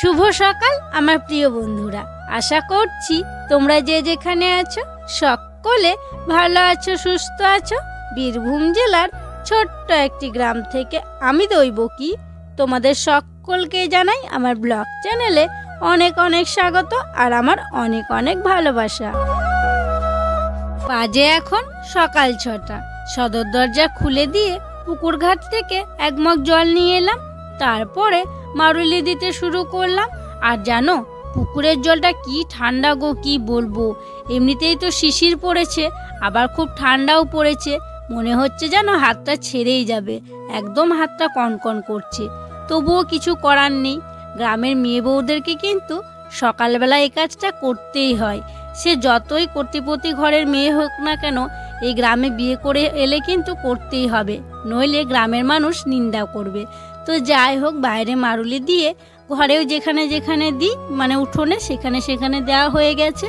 শুভ সকাল, আমার প্রিয় বন্ধুরা। আশা করছি তোমরা যে যেখানে আছো, সকলে ভালো আছো, সুস্থ আছো। বীরভূম জেলার ছোট্ট একটি গ্রাম থেকে আমি দৈব কি। তোমাদের সকলকে জানাই আমার ব্লগ চ্যানেলে অনেক অনেক স্বাগত আর আমার অনেক অনেক ভালোবাসা। বাজে এখন সকাল ছটা। সদর দরজা খুলে দিয়ে পুকুর ঘাট থেকে একমগ জল নিয়ে এলাম। তারপরে মারুলি দিতে শুরু করলাম। আর জানো, পুকুরের জলটা কি ঠান্ডা গো, কি বলব? এমনিতেই তো শিশির পড়েছে, আবার খুব ঠান্ডাও পড়েছে। মনে হচ্ছে যেন হাতটা ছেড়েই যাবে, একদম হাতটা কনকন করছে। তবুও কিছু করার নেই। গ্রামের মেয়ে বউদেরকে কিন্তু সকালবেলা এই কাজটা করতেই হয়। সে যতই কর্তৃপতি ঘরের মেয়ে হোক না কেন এই গ্রামে বিয়ে করে এলে কিন্তু করতেই হবে। নইলে গ্রামের মানুষ নিন্দা করবে। তো যাই হোক, বাইরে মারুলি দিয়ে ঘরেও যেখানে যেখানে দিই মানে উঠোনে সেখানে সেখানে দেওয়া হয়ে গেছে।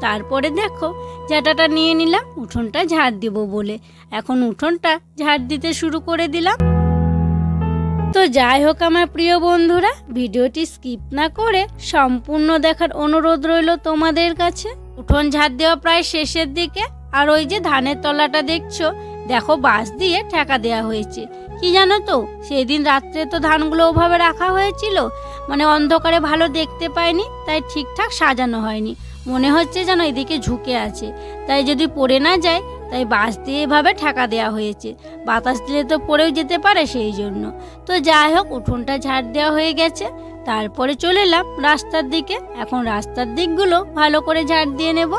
তারপরে দেখো ঝাঁটাটা নিয়ে নিলাম, উঠোনটা ঝাড় দেব বলে। এখন উঠোনটা ঝাড় দিতে শুরু করে দিলাম। তো যাই হোক, আমার প্রিয় বন্ধুরা, ভিডিওটি স্কিপ না করে সম্পূর্ণ দেখার অনুরোধ রইল তোমাদের কাছে। উঠোন ঝাড় দেওয়া প্রায় শেষের দিকে। আর ওই যে ধানের তলাটা দেখছ, দেখো বাঁশ দিয়ে ঠেকা দেওয়া হয়েছে। কি জানো তো, সেদিন রাত্রে তো ধানগুলো ওভাবে রাখা হয়েছিল মানে অন্ধকারে ভালো দেখতে পাইনি, তাই ঠিকঠাক সাজানো হয়নি। মনে হচ্ছে যেন এদিকে ঝুঁকে আছে, তাই যদি পড়ে না যায়, তাই বাঁশ দিয়ে এভাবে ঠেকা দেওয়া হয়েছে। বাতাস দিলে তো পড়েও যেতে পারে সেই জন্য। তো যাই হোক, উঠোনটা ঝাড় দেওয়া হয়ে গেছে, তারপরে চলে এলাম রাস্তার দিকে। এখন রাস্তার দিকগুলো ভালো করে ঝাড় দিয়ে নেব।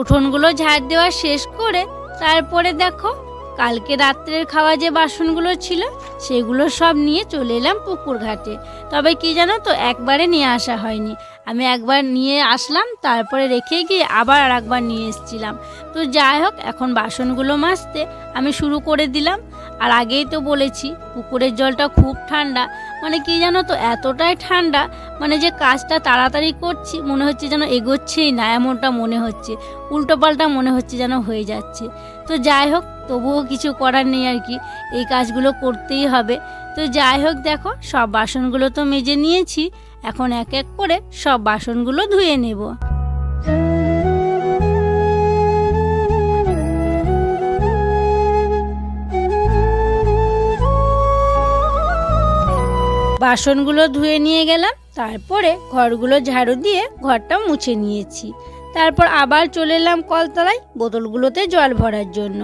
উঠোনগুলো ঝাড় দেওয়া শেষ করে তারপরে দেখো, কালকে রাত্রের খাওয়া যে বাসনগুলো ছিল, সেগুলো সব নিয়ে চলে এলাম পুকুর ঘাটে। তবে কি জানো তো, একবারে নিয়ে আসা হয়নি। আমি একবার নিয়ে আসলাম, তারপরে রেখে গিয়ে আবার আর একবার নিয়ে এসেছিলাম। তো যাই হোক, এখন বাসনগুলো মাজতে আমি শুরু করে দিলাম। আর আগেই তো বলেছি, পুকুরের জলটা খুব ঠান্ডা। মানে কি জানো তো, এতটাই ঠান্ডা মানে যে কাজটা তাড়াতাড়ি করছি, মনে হচ্ছে যেন এগোচ্ছেই না, এমনটা মনে হচ্ছে। উল্টোপাল্টা মনে হচ্ছে যেন হয়ে যাচ্ছে। তো যাই হোক, তবুও কিছু করার নেই আর কি, এই কাজগুলো করতেই হবে। তো যাই হোক দেখো, সব বাসনগুলো তো মেজে নিয়েছি, এখন এক এক করে সব বাসনগুলো ধুয়ে নেব। বাসনগুলো ধুয়ে নিয়ে গেলাম, তারপরে ঘরগুলো ঝাড়ু দিয়ে ঘরটা মুছে নিয়েছি। তারপর আবার চলে এলাম কলতলায় বোতলগুলোতে জল ভরার জন্য।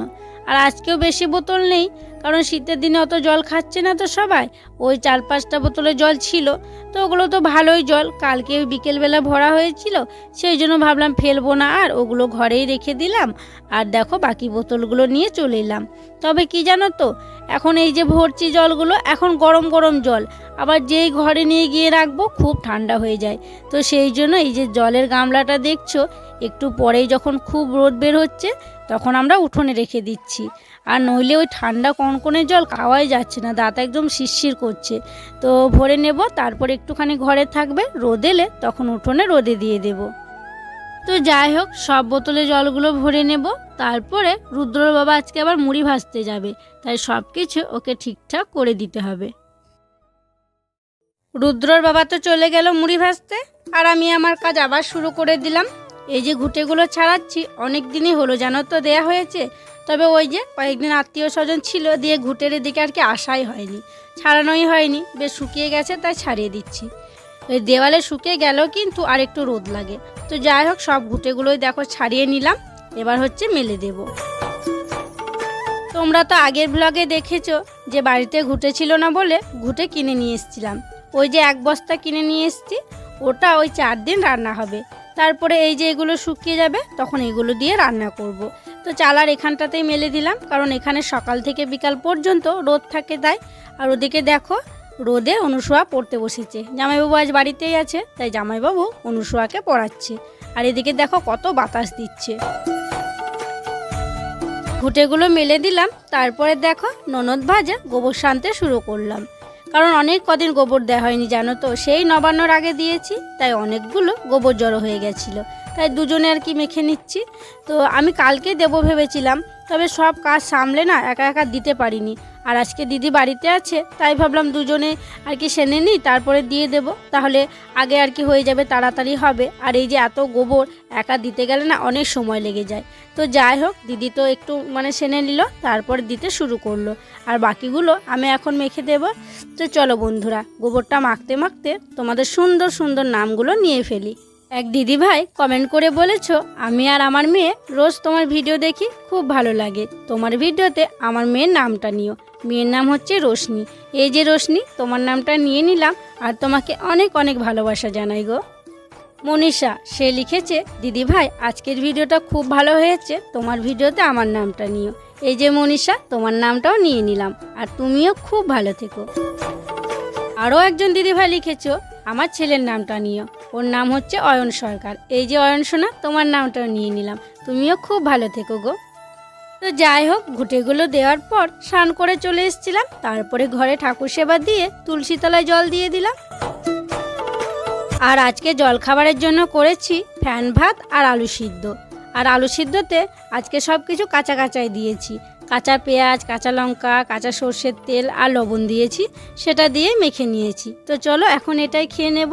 আর আজকেও বেশি বোতল নেই, কারণ শীতের দিনে অত জল খাচ্ছে না তো সবাই। ওই চার পাঁচটা বোতলে জল ছিল, তো ওগুলো তো ভালোই জল। কালকে বিকেলবেলা ভরা হয়েছিল, সেই জন্য ভাবলাম ফেলব না আর ওগুলো ঘরেই রেখে দিলাম। আর দেখো বাকি বোতলগুলো নিয়ে চলে এলাম। তবে কি জানো তো এখন এই যে ভরছি জলগুলো, এখন গরম গরম জল। আবার যেই ঘরে নিয়ে গিয়ে রাখব, খুব ঠান্ডা হয়ে যায়। তো সেই জন্য এই যে জলের গামলাটা দেখছ, একটু পরেই যখন খুব রোদ বের হচ্ছে, তখন আমরা উঠোনে রেখে দিচ্ছি। আর নইলে ওই ঠান্ডা কনকনে জল খাওয়াই যাচ্ছে না, দাঁত একদম শিরশির করছে। তো ভরে নেব, তারপর একটুখানি ঘরে থাকবে, রোদ এলে তখন উঠোনে রোদে দিয়ে দেব। তো যাই হোক, সব বোতলে জলগুলো ভরে নেব। তারপরে রুদ্রর বাবা আজকে আবার মুড়ি ভাজতে যাবে, তাই সব কিছু ওকে ঠিকঠাক করে দিতে হবে। রুদ্রর বাবা তো চলে গেল মুড়ি ভাজতে, আর আমি আমার কাজ আবার শুরু করে দিলাম। এই যে ঘুঁটেগুলো ছাড়াচ্ছি, অনেক দিনই হলো জানো তো দেয়া হয়েছে, তবে ওই যে কয়েকদিন আত্মীয় স্বজন ছিল দিয়ে ঘুটের দিকে আর কি আসাই হয়নি, ছাড়ানোই হয়নি, বেশ শুকিয়ে গেছে তাই ছাড়িয়ে দিচ্ছি। ওই দেওয়ালে শুকিয়ে গেলেও কিন্তু আর একটু রোদ লাগে। তো যাই হোক, সব ঘুঁটেগুলোই দেখো ছাড়িয়ে নিলাম। এবার হচ্ছে মেলে দেব। তোমরা তো আগের ব্লগে দেখেছ যে বাড়িতে ঘুটে ছিল না বলে ঘুটে কিনে নিয়ে এসেছিলাম। ওই যে এক বস্তা কিনে নিয়ে এসেছি, ওটা ওই চার দিন রান্না হবে। তারপরে এই যে এগুলো শুকিয়ে যাবে, তখন এগুলো দিয়ে রান্না করব। তো চালার এখানটাতেই মেলে দিলাম, কারণ এখানে সকাল থেকে বিকাল পর্যন্ত রোদ থাকে তাই। আর ওদিকে দেখো, রোদে অনুসুয়া পড়তে বসেছে। জামাইবাবু আজ বাড়িতেই আছে, তাই জামাইবাবু অনুসুয়াকে পড়াচ্ছে। আর এদিকে দেখো কত বাতাস দিচ্ছে। ঘুটেগুলো মেলে দিলাম, তারপরে দেখো ননদ ভাজা গোবর শানতে শুরু করলাম। কারণ অনেক কদিন গোবর দেওয়া হয়নি, জানো তো? সেই নবান্নর আগে দিয়েছি, তাই অনেকগুলো গোবর জড়ো হয়ে গেছিল। তাই দুজনে আর কি মেখে নিচ্ছি। তো আমি কালকে দেবো ভেবেছিলাম, তবে সব কাজ সামলে না, একা একা দিতে পারিনি। আর আজকে দিদি বাড়িতে আছে, তাই ভাবলাম দুজনে আর কি সেনে নিই, তারপরে দিয়ে দেব। তাহলে আগে আর কি হয়ে যাবে, তাড়াতাড়ি হবে। আর এই যে এত গোবর, একা দিতে গেলে না অনেক সময় লেগে যায়। তো যাই হোক, দিদি তো একটু মানে সেনে নিল, তারপর দিতে শুরু করল। আর বাকিগুলো আমি এখন মেখে দেব। তো চলো বন্ধুরা, গোবরটা মাখতে মাখতে তোমাদের সুন্দর সুন্দর নামগুলো নিয়ে ফেলি। এক দিদি ভাই কমেন্ট করে বলেছ, আমি আর আমার মেয়ে রোজ তোমার ভিডিও দেখি, খুব ভালো লাগে। তোমার ভিডিওতে আমার মেয়ের নামটা নিও। মেয়ের নাম হচ্ছে রোশনি। এই যে রোশনি, তোমার নামটা নিয়ে নিলাম আর তোমাকে অনেক অনেক ভালোবাসা জানাই গো। মনীষা, সে লিখেছে, দিদি ভাই, আজকের ভিডিওটা খুব ভালো হয়েছে, তোমার ভিডিওতে আমার নামটা নিও। এই যে মনীষা, তোমার নামটাও নিয়ে নিলাম আর তুমিও খুব ভালো থেকো। আরও একজন দিদিভাই লিখেছো, আমার ছেলের নামটা নিও। ওর নাম হচ্ছে অয়ন সরকার। এই যে অয়ন সোনা, তোমার নামটাও নিয়ে নিলাম। তুমিও খুব ভালো থেকো গো। তো যাই হোক, ঘুটেগুলো দেওয়ার পর স্নান করে চলে এসেছিলাম। তারপরে ঘরে ঠাকুর সেবা দিয়ে তুলসী তলায় জল দিয়ে দিলাম। আর আজকে জলখাবারের জন্য করেছি ফ্যান ভাত আর আলু সিদ্ধ। আর আলু সিদ্ধতে আজকে সব কিছু কাঁচা কাঁচাই দিয়েছি। কাঁচা পেঁয়াজ, কাঁচা লঙ্কা, কাঁচা সর্ষের তেল আর লবণ দিয়েছি, সেটা দিয়ে মেখে নিয়েছি। তো চলো, এখন এটাই খেয়ে নেব।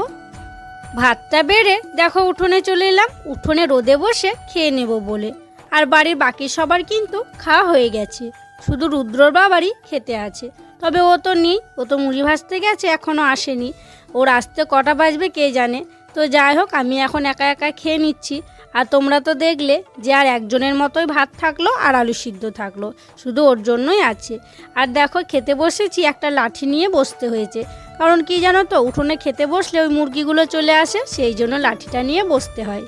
ভাতটা বেড়ে দেখো উঠোনে চলে এলাম। উঠোনে রোদে বসে খেয়ে নেব বলে। আর বাড়ির বাকি সবার কিন্তু খাওয়া হয়ে গেছে। শুধু রুদ্রর বাবারই খেতে আছে। তবে ও তো নেই, ও তো মুড়ি ভাজতে গেছে এখনও আসেনি। ওর আসতে কটা বাজবে কে জানে? তো যাই হোক, আমি এখন একা একা খেয়ে নিচ্ছি। আর তোমরা তো দেখলে যে আর একজনের মতোই ভাত থাকল আর আলু সিদ্ধ থাকল, শুধু ওর জন্যই আছে। আর দেখো, খেতে বসেছি, একটা লাঠি নিয়ে বসতে হয়েছে। কারণ কি জানো তো, উঠোনে খেতে বসলে ওই মুরগিগুলো চলে আসে, সেই জন্য লাঠিটা নিয়ে বসতে হয়।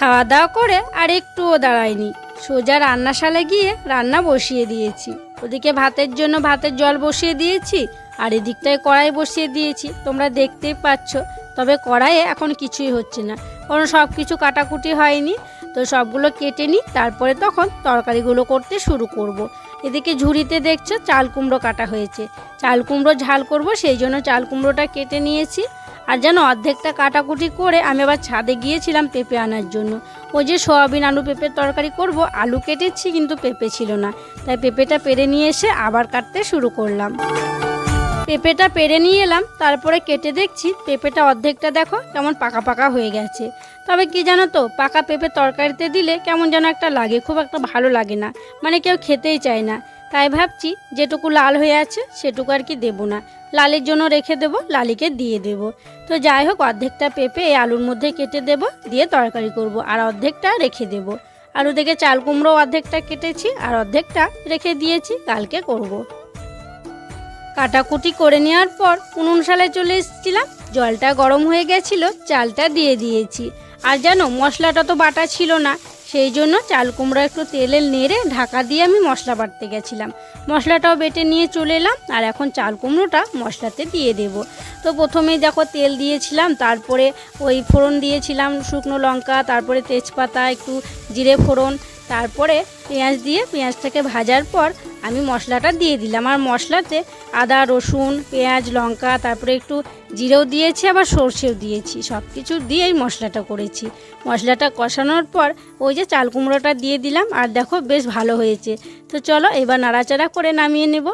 খাওয়া দাওয়া করে আর একটুও দাঁড়ায়নি। সোজা রান্নাশালে গিয়ে রান্না বসিয়ে দিয়েছি। ওদিকে ভাতের জন্য ভাতের জল বসিয়ে দিয়েছি আর এদিকটায় কড়াই বসিয়ে দিয়েছি। তোমরা দেখতেই পাচ্ছ, তবে কড়াইয়ে এখন কিছুই হচ্ছে না। কারণ সব কিছু কাটাকুটি হয়নি, তো সবগুলো কেটে নিই, তারপরে তখন তরকারিগুলো করতে শুরু করব। এদিকে ঝুড়িতে দেখছ চাল কুমড়ো কাটা হয়েছে। চাল কুমড়ো ঝাল করব, সেই জন্য চাল কুমড়োটা কেটে নিয়েছি। আর যেন অর্ধেকটা কাটাকুটি করে আমি আবার ছাদে গিয়েছিলাম পেঁপে আনার জন্য। ওই যে সয়াবিন আলু পেঁপের তরকারি করব, আলু কেটেছি কিন্তু পেঁপে ছিল না। তাই পেঁপেটা পেরে নিয়ে এসে আবার কাটতে শুরু করলাম। পেঁপেটা পেরে নিয়ে এলাম, তারপরে কেটে দেখছি পেঁপেটা অর্ধেকটা দেখো কেমন পাকা পাকা হয়ে গেছে। তবে কি জানো তো, পাকা পেঁপে তরকারিতে দিলে কেমন যেন একটা লাগে, খুব একটা ভালো লাগে না মানে কেউ খেতেই চায় না। তাই ভাবছি যেটুকু লাল হয়ে আছে সেটুকু আর কি দেবো না। লালের জন্য রেখে দেব, লালিকে দিয়ে দেব। তো যাই হোক, অর্ধেকটা পেঁপে এই আলুর মধ্যে কেটে দেব, দিয়ে তরকারি করব, আর অর্ধেকটা রেখে দেব। আলু ওদিকে চাল কুমড়ো অর্ধেকটা কেটেছি, আর অর্ধেকটা রেখে দিয়েছি, কালকে করব। কাটাকুটি করে নেওয়ার পর উনুন শালায় চলে এসেছিলাম। জলটা গরম হয়ে গেছিল, চালটা দিয়ে দিয়েছি। আর জানো, মশলাটা তো বাটা ছিল না, সেই জন্য চাল কুমড়ো একটু তেলে নেড়ে ঢাকা দিয়ে আমি মশলা বাটতে গেছিলাম। মশলাটাও বেটে নিয়ে চলে এলাম, আর এখন চাল কুমড়োটা মশলাতে দিয়ে দেব। তো প্রথমেই দেখো তেল দিয়েছিলাম, তারপরে ওই ফোড়ন দিয়েছিলাম, শুকনো লঙ্কা, তারপরে তেজপাতা, একটু জিরে ফোড়ন, তারপরে পেঁয়াজ দিয়ে, পেঁয়াজটাকে ভাজার পর আমি মশলাটা দিয়ে দিলাম। আর মশলাতে আদা, রসুন, পেঁয়াজ, লঙ্কা, তারপরে একটু জিরেও দিয়েছি, আবার সর্ষেও দিয়েছি। সব কিছু দিয়েই মশলাটা করেছি। মশলাটা কষানোর পর ওই যে চাল কুমড়োটা দিয়ে দিলাম, আর দেখো বেশ ভালো হয়েছে। তো চলো এবার নাড়াচাড়া করে নামিয়ে নেব।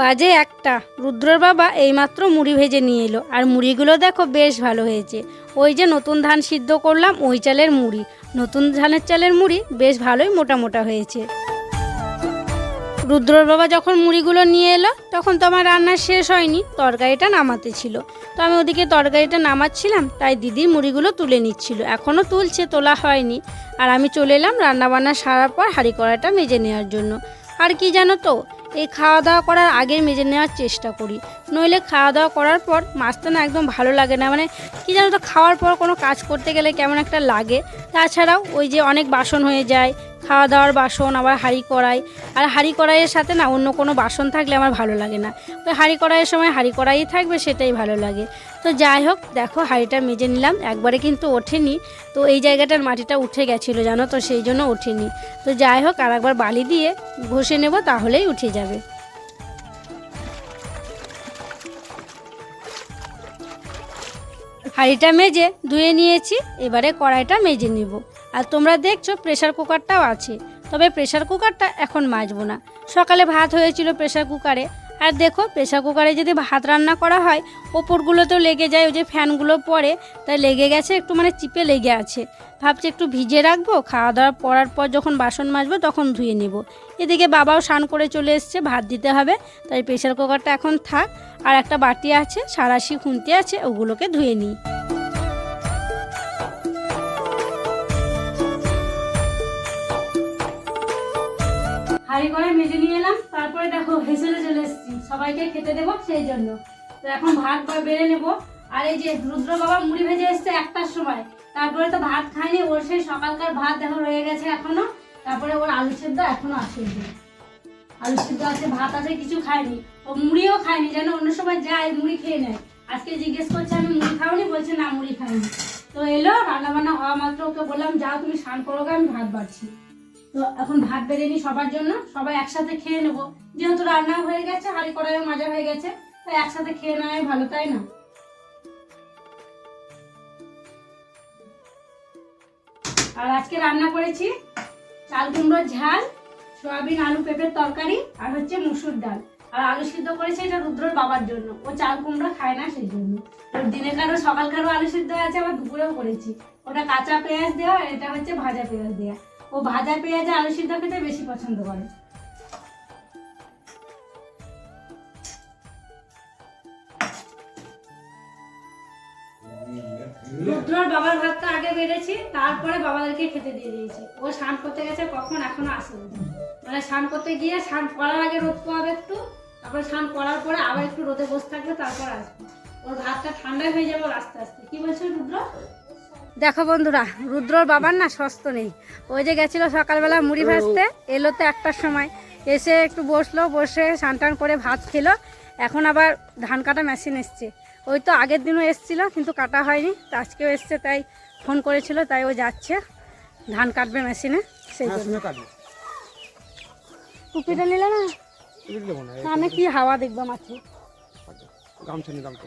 বাজে একটা। রুদ্রর বাবা এইমাত্র মুড়ি ভেজে নিয়ে এলো। আর মুড়িগুলো দেখো বেশ ভালো হয়েছে। ওই যে নতুন ধান সিদ্ধ করলাম, ওই চালের মুড়ি। নতুন ধানের চালের মুড়ি বেশ ভালোই মোটা মোটা হয়েছে। রুদ্রর বাবা যখন মুড়িগুলো নিয়ে এলো, তখন তো আমার রান্না শেষ হয়নি, তরকারিটা নামাতে ছিল। তো আমি ওদিকে তরকারিটা নামাচ্ছিলাম, তাই দিদি মুড়িগুলো তুলে নিচ্ছিল। এখনও তুলছে, তোলা হয়নি। আর আমি চলে এলাম রান্নাবান্না সারার পর হাঁড়ি কড়াটা মেজে নেওয়ার জন্য। আর কি জানো তো এই খাওয়া দাওয়া করার আগে মেজে নেওয়ার চেষ্টা করি। নইলে খাওয়া দাওয়া করার পর মাছটা না একদম ভালো লাগে না। মানে কি জানো তো, খাওয়ার পর কোনো কাজ করতে গেলে কেমন একটা লাগে। তাছাড়াও ওই যে অনেক বাসন হয়ে যায় খাওয়া দাওয়ার বাসন আবার হাঁড়ি কড়াই। আর হাঁড়ি কড়াইয়ের সাথে না অন্য কোনো বাসন থাকলে আমার ভালো লাগে না। তো হাঁড়ি কড়াইয়ের সময় হাঁড়ি কড়াই থাকবে, সেটাই ভালো লাগে। তো যাই হোক, দেখো হাঁড়িটা মেজে নিলাম। একবারে কিন্তু ওঠেনি। তো এই জায়গাটার মাটিটা উঠে গেছিল, জানো তো, সেই জন্য ওঠেনি। তো যাই হোক আর একবার বালি দিয়ে ঘষে নেব, তাহলেই উঠে যাবে। হাঁড়িটা মেজে ধুয়ে নিয়েছি, এবারে কড়াইটা মেজে নিব। আর তোমরা দেখছ প্রেশার কুকারটাও আছে, তবে প্রেশার কুকারটা এখন মাজবো না। সকালে ভাত হয়েছিল প্রেশার কুকারে আর দেখো প্রেশার কুকারে যদি ভাত রান্না করা হয় ওপরগুলোতেও লেগে যায়, ওই যে ফ্যানগুলো পরে তাই লেগে গেছে, একটু মানে চিপে লেগে আছে। ভাবছি একটু ভিজে রাখব, খাওয়া দাওয়া পরার পর যখন বাসন মাজবো তখন ধুয়ে নেব। এদিকে বাবাও স্নান করে চলে এসছে, ভাত দিতে হবে, তাই প্রেশার কুকারটা এখন থাক। আর একটা বাটি আছে, সারাশি খুন্তি আছে, ওগুলোকে ধুয়ে নিই। হাঁড়ি করে মেজে নিয়ে এলাম। তারপরে দেখো হেসেলে চলে এসেছি। সবাইকে খেতে দেবো সেই জন্য। তো এখন ভাত বা বেড়ে নেব। আর এই যে রুদ্র বাবা মুড়ি ভেজে এসছে একটার সময়। তারপরে তো ভাত খাইনি ওর সেই সকালকার ভাত দেখো রয়ে গেছে এখনও। তারপরে ওর আলু সেদ্ধ এখনও এই আলু সেদ্ধ আছে, ভাত আছে, কিছু খায়নি। ও মুড়িও খায়নি, যেন অন্য সময় যায়, মুড়ি খেয়ে নেয়। আজকে জিজ্ঞেস করছে, আমি মুড়ি খাওনি? বলছে, না, মুড়ি খাইনি। তো এলো রান্না বান্না হওয়া মাত্র ওকে বললাম, যাও তুমি স্নান করো আমি ভাত বাড়ছি। তো এখন ভাত বেড়ে নিই সবার জন্য, সবাই একসাথে খেয়ে নেব। যেহেতু রান্না হয়ে গেছে, হাঁড়ি কড়াইও মাজা হয়ে গেছে, তাই একসাথে খেয়ে নেওয়াই ভালো, তাই না? আর আজকে রান্না করেছি চাল কুমড়োর ঝাল, সয়াবিন আলু পেঁপের তরকারি, আর হচ্ছে মুসুর ডাল। আর আলু সিদ্ধ করেছে এটা রুদ্রর বাবার জন্য। ও চাল কুমড়ো খায় না সেই জন্য। ওর দিনে কারও সকাল কারও আলু সিদ্ধ আছে, আবার দুপুরেও করেছি। ওটা কাঁচা পেঁয়াজ দেওয়া এটা হচ্ছে ভাজা পেঁয়াজ দেওয়া। ও ভাজা পেঁয়াজে আলু সিদ্ধ খেতে বেশি পছন্দ করে। রুদ্রর বাবার ভাতটা আগে বেড়েছি, তারপরে বাবাদেরকে খেতে দিয়ে দিয়েছি। ও স্নান করতে গেছে কখন এখনও আসেনি। মানে স্নান করতে গিয়ে স্নান করার আগে রোদ পোয়াবে একটু, তারপরে স্নান করার পরে আবার একটু রোদে বসে থাকবে, তারপর আসবে। ওর ভাতটা ঠান্ডা হয়ে যাবে আস্তে আস্তে। কি বলছো রুদ্র? দেখো বন্ধুরা রুদ্রর বাবার না সস্ত নেই। ওই যে গেছিল সকালবেলা মুড়ি ভাজতে এলো তো একটার সময়। এসে একটু বসল বসে টান করে ভাত খেলো। এখন আবার ধান কাটা মেশিন এসছে। ওই তো আগের দিনও এসছিল কিন্তু কাটা হয়নি। তো আজকেও এসছে তাই ফোন করেছিল তাই ও যাচ্ছে। ধান কাটবে মেশিনে সেই হ্যাঁ টুপিটা নিলে না? কানে কি হাওয়া দেখবে মাঠে? গামছা নিয়ে দামটা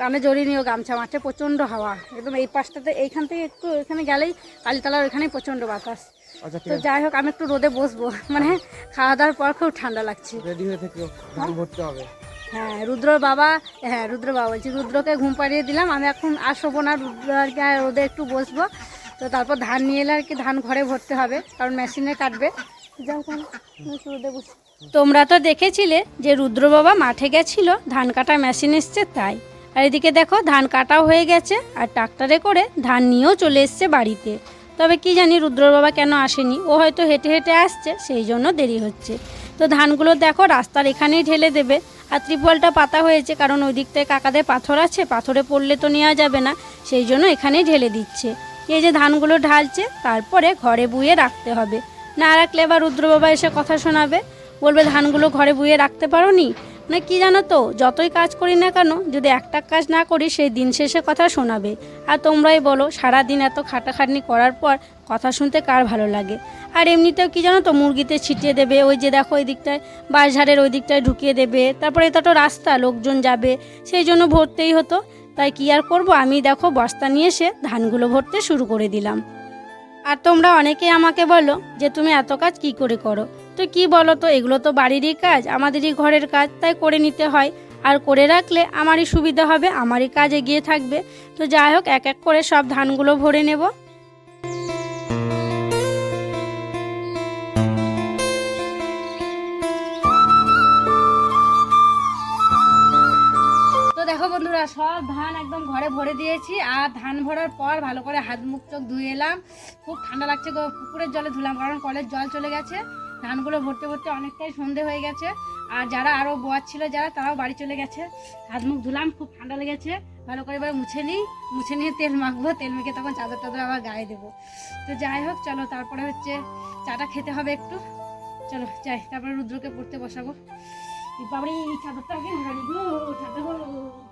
কানে জড়িয়ে নিও গামছা মাঠে প্রচণ্ড হাওয়া। একদম এই পাশটাতে এইখান থেকে একটু এখানে গেলেই কালীতলার ওইখানেই প্রচণ্ড বাতাস। আচ্ছা তো যাই হোক আমি একটু রোদে বসবো। মানে খাওয়া দাওয়ার পর খুব ঠান্ডা লাগছে। রেডি হয়ে থেকেও ধান ভরতে হবে। হ্যাঁ রুদ্রর বাবা হ্যাঁ রুদ্র বাবা বলছি রুদ্রকে ঘুম পাড়িয়ে দিলাম আমি এখন আর শোবো না রুদ্র আর কি রোদে একটু বসবো। তো তারপর ধান নিয়ে এলে আর কি ধান ঘরে ভরতে হবে কারণ মেশিনে কাটবে। যাও রোদে বসি। তোমরা তো দেখেছিলে যে রুদ্র বাবা মাঠে গেছিল ধান কাটা মেশিন এসছে তাই। আর এদিকে দেখো, ধান কাটাও হয়ে গেছে, আর ট্রাক্টরে করে ধান নিয়েও চলে এসছে বাড়িতে। তবে কি জানি রুদ্র বাবা কেন আসেনি, ও হয়তো হেঁটে হেঁটে আসছে, সেই জন্য দেরি হচ্ছে। তো ধানগুলো দেখো, রাস্তার এখানেই ঢেলে দেবে। আর ত্রিপলটা পাতা হয়েছে, কারণ ওই দিকটায় কাকাদের পাথর আছে, পাথরে পড়লে তো নেওয়া যাবে না, সেই জন্য এখানেই ঢেলে দিচ্ছে। এই যে ধানগুলো ঢালছে, তারপরে ঘরে বুয়ে রাখতে হবে। না রাখলে এবার রুদ্র বাবা এসে কথা শোনাবে। বলবে, ধানগুলো ঘরে বুয়ে রাখতে পারো নি না কি জানো তো? যতই কাজ করি না কেন, যদি একটা কাজ না করি সেই দিন শেষে কথা শোনাবে। আর তোমরাই বলো সারা দিন এত খাটাখাটনি করার পর কথা শুনতে কার ভালো লাগে? আর এমনিতেও কি জানো তো, মুরগিতে ছিটিয়ে দেবে, ওই যে দেখো ওই দিকটায় বাঁশঝাড়ের ওই দিকটায় ঢুকিয়ে দেবে। তারপরে এটা তো রাস্তা, লোকজন যাবে। সেই জন্য ভরতেই হতো। তাই কি আর করব? আমি দেখো, বস্তা নিয়ে এসে ধানগুলো ভরতে শুরু করে দিলাম। আর তোমরা অনেকে আমাকে বলো যে, তুমি এত কাজ কি করে করো? তো কি বলো তো এগুলো তো বাড়িরই কাজ, আমাদেরই ঘরের কাজ, তাই করে নিতে হয়। আর করে রাখলে আমারই সুবিধা হবে, আমারই কাজ এগিয়ে থাকবে। তো যাই হোক, এক এক করে সব ধানগুলো ভরে নেব। বন্ধুরা, সব ধান একদম ঘরে ভরে দিয়েছি। আর ধান ভরার পর ভালো করে হাত মুখ চোখ ধুয়ে এলাম। খুব ঠান্ডা লাগছে পুকুরের জলে ধুলাম, কারণ কলের জল চলে গেছে। ধানগুলো ভরতে ভরতে অনেকটাই সন্ধে হয়ে গেছে। আর যারা আরও বোয়ার ছিল, যারা তারাও বাড়ি চলে গেছে। হাত মুখ ধুলাম, খুব ঠান্ডা লেগেছে। ভালো করে এবার মুছে নিই। মুছে নিয়ে তেল মাখবো। তেল মেখে তখন চাদর টাদর আবার গায়ে দেবো। তো যাই হোক, চলো তারপরে হচ্ছে চাটা খেতে হবে একটু। চলো, যাই। তারপরে রুদ্রকে পড়তে বসাবো। বাবরি চাদরটা আগে ঠান্ডা গো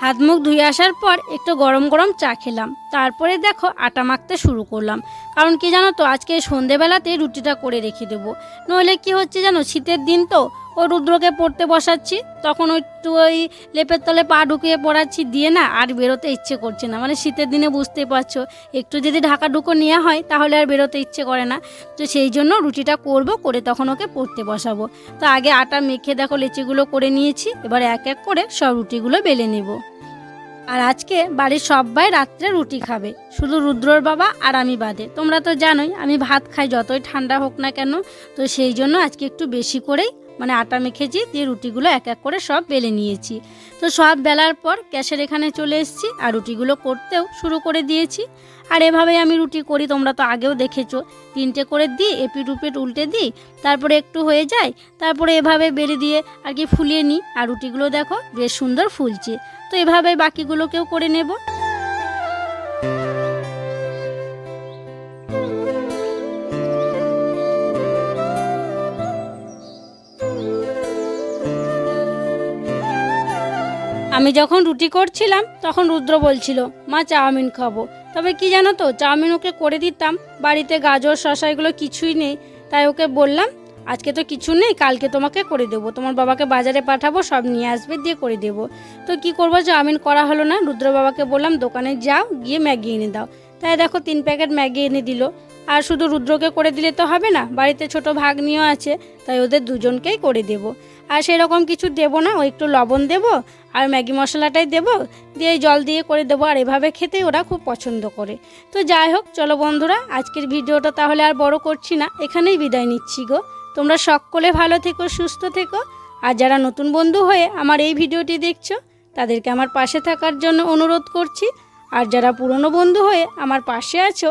হাত মুখ ধুয়ে আসার পর একটু গরম গরম চা খেলাম। তারপরে দেখো আটা মাখতে শুরু করলাম। কারণ কি জানো তো, আজকে সন্ধেবেলাতে রুটিটা করে রেখে দেবো। নইলে কি হচ্ছে জানো, শীতের দিন তো ও রুদ্রকে পড়তে বসাচ্ছি, তখন একটু ওই লেপের তলে পা ঢুকিয়ে পড়াচ্ছি, দিয়ে না আর বেরোতে ইচ্ছে করছে না। মানে শীতের দিনে বুঝতেই পারছ, একটু যদি ঢাকা ঢুকো নেওয়া হয়, তাহলে আর বেরোতে ইচ্ছে করে না। তো সেই জন্য রুটিটা করব, করে তখন ওকে পড়তে বসাবো। তো আগে আটা মেখে দেখো লেচিগুলো করে নিয়েছি, এবার এক এক করে সব রুটিগুলো বেলে নেব। আর আজকে বাড়ির সবাই রাত্রে রুটি খাবে, শুধু রুদ্রর বাবা আর আমি বাদে। তোমরা তো জানোই, আমি ভাত খাই, যতই ঠান্ডা হোক না কেন, তো সেই জন্য আজকে একটু বেশি করেই মানে আটা মেখেছি দিয়ে রুটিগুলো এক এক করে সব বেলে নিয়েছি। তো সব বেলার পর গ্যাসের এখানে চলে এসেছি আর রুটিগুলো করতেও শুরু করে দিয়েছি। আর এভাবেই আমি রুটি করি, তোমরা তো আগেও দেখেছ। তিনটে করে দিই এপিট উপিট উল্টে দিই, তারপরে একটু হয়ে যায়, তারপরে এভাবে বেড়ে দিয়ে আর কি ফুলিয়ে নিই। আর রুটিগুলো দেখো বেশ সুন্দর ফুলছে। তো এভাবে বাকিগুলোকেও করে নেব। আমি যখন রুটি করছিলাম, তখন রুদ্র বলছিল, মা, চাউমিন খাব। তবে কি জানো তো, চাউমিন ওকে করে দিতাম। বাড়িতে গাজর, শসা এগুলো কিছুই নেই। তাই ওকে বললাম, আজকে তো কিছু নেই, কালকে তোমাকে করে দেবো। তোমার বাবাকে বাজারে পাঠাবো, সব নিয়ে আসবে, দিয়ে করে দেবো। তো কি করব, চাউমিন করা হলো না। রুদ্র বাবাকে বললাম, দোকানে যাও, গিয়ে ম্যাগি এনে দাও। তাই দেখো, তিন প্যাকেট ম্যাগি এনে দিল। আর শুধু রুদ্রকে করে দিলে তো হবে না, বাড়িতে ছোট ভাগ্নিও আছে, তাই ওদের দুজনকেই করে দেব। আর সেরকম কিছু দেবো না, ও একটু লবণ দেবো, আর ম্যাগি মশলাটাই দেবো দিয়ে জল দিয়ে করে দেবো, আর এভাবে খেতে ওরা খুব পছন্দ করে। তো যাই হোক, চলো বন্ধুরা, আজকের ভিডিওটা তাহলে আর বড় করছি না, এখানেই বিদায় নিচ্ছি গো। তোমরা সকলে ভালো থেকো, সুস্থ থেকো, আর যারা নতুন বন্ধু হয়ে আমার এই ভিডিওটি দেখছ, তাদেরকে আমার পাশে থাকার জন্য অনুরোধ করছি। আর যারা পুরনো বন্ধু হয়ে আমার পাশে আছো